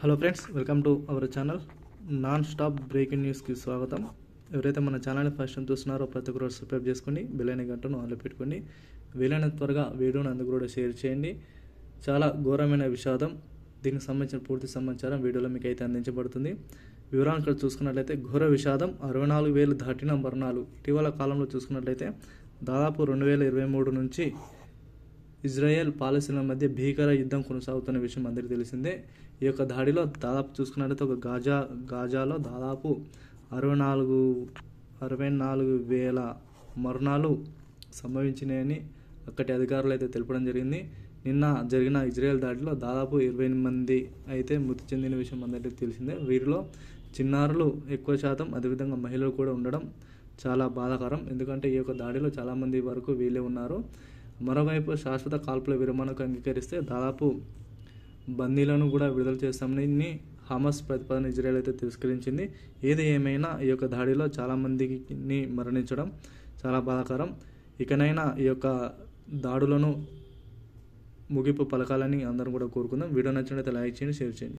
Hello friends welcome to our channel non stop breaking న్యూస్కి స్వాగతం. ఎవరైతే మన ఛానల్ని ఫస్ట్ టైం చూస్తున్నారో ప్రతి ఒక్కరు సబ్స్క్రైబ్ చేసుకోండి బెల్ గంటను ఆన్లో పెట్టుకోండి. వీలైనంత త్వరగా వీడియోని అందుకు కూడా షేర్ చేయండి. చాలా ఘోరమైన విషాదం. దీనికి సంబంధించిన పూర్తి సమాచారం వీడియోలో మీకు అయితే అందించబడుతుంది. వివరాలను ఇక్కడ చూసుకున్నట్లయితే ఘోర విషాదం అరవై నాలుగు వేలు దాటిన మరణాలు. ఇటీవల కాలంలో చూసుకున్నట్లయితే దాదాపు రెండు వేల ఇరవై మూడు నుంచి ఇజ్రాయెల్ పాలస్తీన్ల మధ్య భీకర యుద్ధం కొనసాగుతున్న విషయం అందరికీ తెలిసిందే. ఈ యొక్క దాడిలో దాదాపు చూసుకున్నట్లయితే ఒక గాజా గాజాలో దాదాపు అరవై నాలుగు అరవై నాలుగు వేల మరణాలు సంభవించినాయని అక్కడి అధికారులు అయితే తెలపడం జరిగింది. నిన్న జరిగిన ఇజ్రాయెల్ దాడిలో దాదాపు ఇరవై ఎనిమిది మంది అయితే మృతి చెందిన విషయం అందరికీ తెలిసిందే. వీరిలో చిన్నారులు ఎక్కువ శాతం అదేవిధంగా మహిళలు కూడా ఉండడం చాలా బాధాకరం. ఎందుకంటే ఈ యొక్క దాడిలో చాలామంది వరకు వీళ్ళే ఉన్నారు. మరోవైపు శాశ్వత కాల్పుల విరమణకు అంగీకరిస్తే దాదాపు బందీలను కూడా విడుదల చేస్తామని హమస్ ప్రతిపాదన ఇజ్రాయెల్ అయితే తిరస్కరించింది. ఏది ఏమైనా ఈ యొక్క దాడిలో చాలామందిని మరణించడం చాలా బాధాకరం. ఇకనైనా ఈ యొక్క దాడులను ముగింపు పలకాలని అందరం కూడా కోరుకుందాం. వీడియో నచ్చినట్లయితే లైక్ చేయండి షేర్ చేయండి.